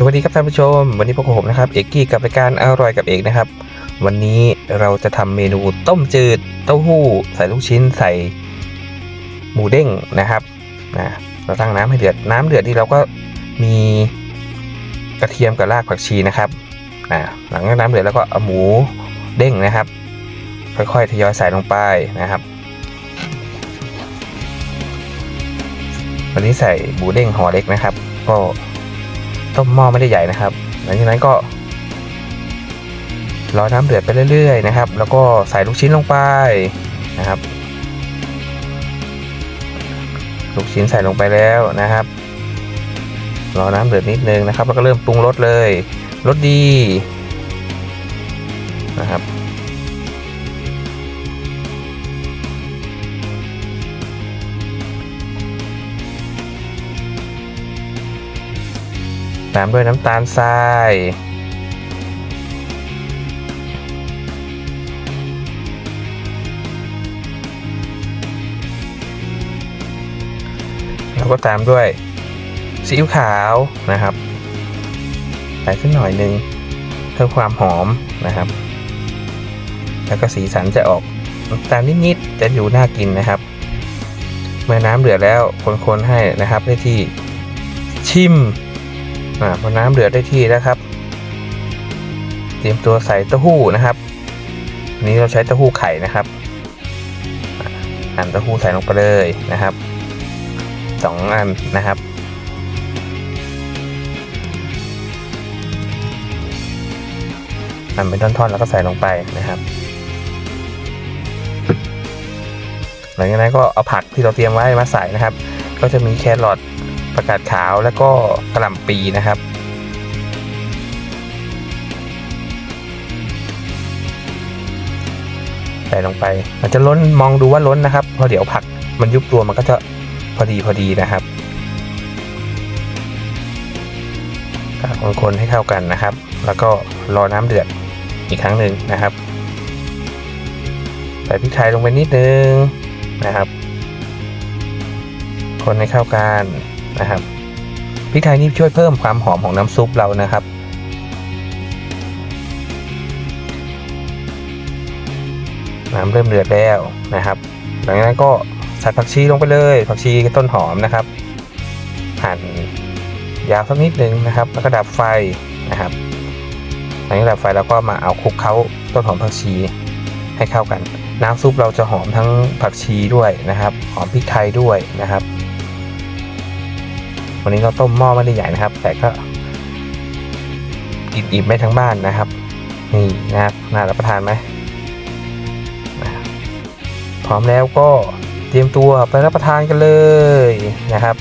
สวัสดีครับท่านผู้ชม วันนี้พบกับผมนะครับเอกกี้กับรายการอร่อยกับเอกนะครับ วันนี้เราจะทำเมนูต้มจืดเต้าหู้ ใส่ลูกชิ้นใส่หมูเด้งนะครับนะเราตั้งน้ำให้เดือดน้ำเดือดที่เราก็มีกระเทียมกับรากผักชีนะครับอ่าหลังจากน้ำเดือดแล้วก็เอาหมูเด้งนะครับ ค่อยๆทยอยใส่ลงไปนะครับ วันนี้ใส่หมูเด้งห่อเล็กนะครับ ก็ ต้มหม้อไม่ได้ใหญ่นะครับ หลังจากนั้นก็รอน้ำเดือดไปเรื่อยๆนะครับ แล้วก็ใส่ลูกชิ้นลงไปนะครับ ลูกชิ้นใส่ลงไปแล้วนะครับ รอน้ำเดือดนิดนึงนะครับ แล้วก็เริ่มปรุงรสเลยรสดีนะครับ ตามด้วยน้ำตาลทรายแล้วก็ตามด้วยซีอิ๊วขาวนะครับใส่ขึ้นหน่อยหนึงเพิ่มความหอมนะครับ แล้วก็สีสันจะออกน้ำตาลนิดๆจะอยู่น่ากินนะครับ เมื่อน้ำเดือดแล้วคนๆให้นะครับได้ที่ชิม อ่าพอน้ำเดือดได้ที่แล้วครับ เตรียมตัวใส่เต้าหู้นะครับอันนี้เราใช้เต้าหู้ไข่นะครับอันเต้าหู้ใส่ลงไปเลยนะครับสองอันนะครับหั่นเป็นท่อนๆแล้วก็ใส่ลงไปนะครับหลังจากนั้นก็เอาผักที่เราเตรียมไว้มาใส่นะครับ ก็จะมีแครอท ผักกาดขาวแล้วก็กระหล่ำปีนะครับใส่ลงไป มันจะล้นมองดูว่าล้นนะครับเพราะเดี๋ยวผักมันยุบตัวมันก็จะพอดีพอดีนะครับกคนๆให้เข้ากันนะครับ แล้วก็รอน้ำเดือดอีกครั้งหนึ่งนะครับ ใส่พริกไทยลงไปนิดนึงนะครับ คนให้เข้ากัน นะครับพริกไทยนี่ช่วยเพิ่มความหอมของน้ำซุปเรานะครับ น้ำเริ่มเดือดแล้วนะครับ หลังจากนั้นก็ใส่ผักชีลงไปเลยผักชีต้นหอมนะครับ หั่นยาวสักนิดนึงนะครับ แล้วก็ดับไฟนะครับหลังจากดับไฟแล้วก็มาเอาคลุกเคล้าต้นหอมผักชีให้เข้ากัน น้ำซุปเราจะหอมทั้งผักชีด้วยนะครับ หอมพริกไทยด้วยนะครับ วันนี้เราต้มหม้อไม่ได้ใหญ่นะครับ แต่ก็กินอิ่มไม่ทั้งบ้านนะครับ นี่นะครับน่ารับประทานไหมพร้อมแล้วก็เตรียมตัวไปรับประทานกันเลยนะครับ